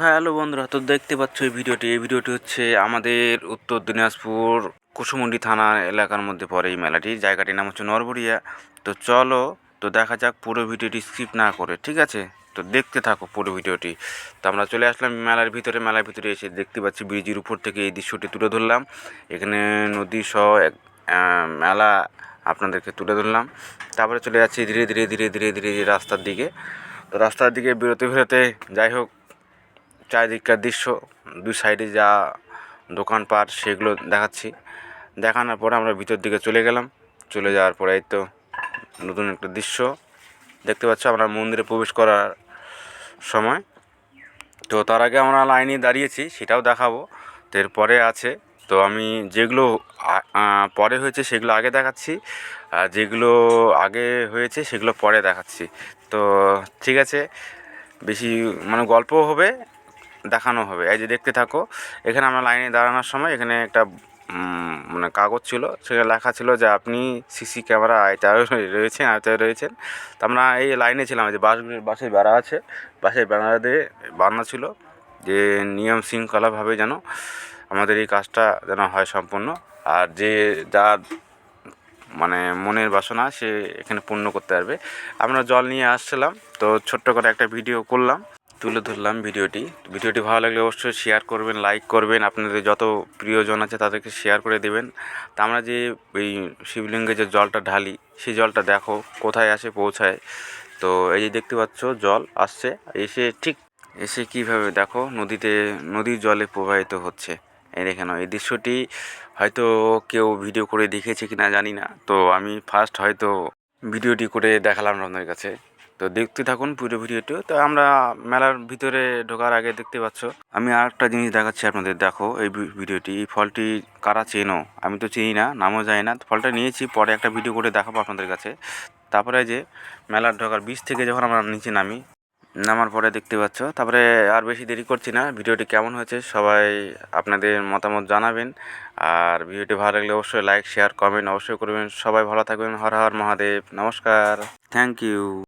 Hello বন্ধুরা, তো দেখতে পাচ্ছ এই ভিডিওটি। এই ভিডিওটি হচ্ছে আমাদের উত্তর দিনাজপুর কুসুমুন্ডি থানা এলাকার মধ্যে পড়ে এই মেলাটি। জায়গাটির নাম হচ্ছে নরবরিয়া। তো চলো, তো দেখা যাক পুরো ভিডিওটি স্কিপ না করে, ঠিক আছে? তো দেখতে থাকো পুরো ভিডিওটি। তো আমরা চলে আসলাম মেলার ভিতরে। মেলার ভিতরে এসে দেখতে পাচ্ছি ব্রিজের উপর থেকে এই দৃশ্যটি তুলে ধরলাম। এখানে নদী সহ এক মেলা আপনাদেরকে তুলে ধরলাম। তারপরে চলে যাচ্ছি ধীরে ধীরে ধীরে ধীরে ধীরে রাস্তার দিকে। তো রাস্তার দিকে বেরোতে বেরোতে যাই হোক চারিদিককার দৃশ্য, দুই সাইডে যা দোকানপাট সেগুলো দেখাচ্ছি। দেখানোর পরে আমরা ভিতর দিকে চলে গেলাম। চলে যাওয়ার পরে এই তো নতুন একটা দৃশ্য। দেখতে পাচ্ছ আমরা মন্দিরে প্রবেশ করার সময়। তো তার আগে আমরা লাইনে দাঁড়িয়েছি, সেটাও দেখাবো। তো এরপরে আছে, তো আমি যেগুলো পরে হয়েছে সেগুলো আগে দেখাচ্ছি, আর যেগুলো আগে হয়েছে সেগুলো পরে দেখাচ্ছি। তো ঠিক আছে, বেশি মানে গল্পও হবে দেখানো হবে। এই যে দেখতে থাকো, এখানে আমরা লাইনে দাঁড়ানোর সময় এখানে একটা মানে কাগজ ছিল, সেখানে লেখা ছিল যে আপনি সিসি ক্যামেরা আয়তায় রয়েছেন আয়তায় রয়েছেন। তো আমরা এই লাইনে ছিলাম যে বাসগুলির বাসের বেড়া আছে, বাসের বেড়া দিয়ে বাঁধা ছিল, যে নিয়ম শৃঙ্খলাভাবে যেন আমাদের এই কাজটা যেন হয় সম্পূর্ণ, আর যে যার মানে মনের বাসনা সে এখানে পূর্ণ করতে পারবে। আমরা জল নিয়ে আসছিলাম, তো ছোট্ট করে একটা ভিডিও করলাম। তুলে ধরলাম ভিডিওটি। ভিডিওটি ভালো লাগলে অবশ্যই শেয়ার করবেন লাইক করবেন। আপনাদের যত প্রিয়জন আছে তাদেরকে শেয়ার করে দেবেন। তা আমরা যে এই শিবলিঙ্গে যে জলটা ঢালি, সেই জলটা দেখো কোথায় আসে, পৌঁছায়। তো এই যে দেখতে পাচ্ছ, জল আসছে। এসে ঠিক এসে কীভাবে দেখো, নদীতে, নদীর জলে প্রবাহিত হচ্ছে। এই দেখে এই দৃশ্যটি হয়তো কেউ ভিডিও করে দেখেছে কিনা জানি না। তো আমি ফার্স্ট হয়তো ভিডিওটি করে দেখালাম আপনাদের কাছে। তো দেখতে থাকুন পুরো ভিডিওটি। তো আমরা মেলার ভিতরে ঢোকার আগে দেখতে পাচ্ছ, আমি আর একটা জিনিস দেখাচ্ছি আপনাদের। দেখো, এই ভিডিওটি, এই ফলটি কারা চেনো? আমি তো চিনি না, নামও জানি না। ফলটা নিয়েছি, পরে একটা ভিডিও করে দেখাবো আপনাদের কাছে। তারপরে যে মেলার ঢোকার বীজ থেকে যখন আমরা নিচে নামি, নামার পরে দেখতে পাচ্ছ, তারপরে আর বেশি দেরি করছি না। ভিডিওটি কেমন হয়েছে সবাই আপনাদের মতামত জানাবেন। আর ভিডিওটি ভালো লাগলে অবশ্যই লাইক শেয়ার কমেন্ট অবশ্যই করবেন। সবাই ভালো থাকবেন। হর হর মহাদেব। নমস্কার। Thank you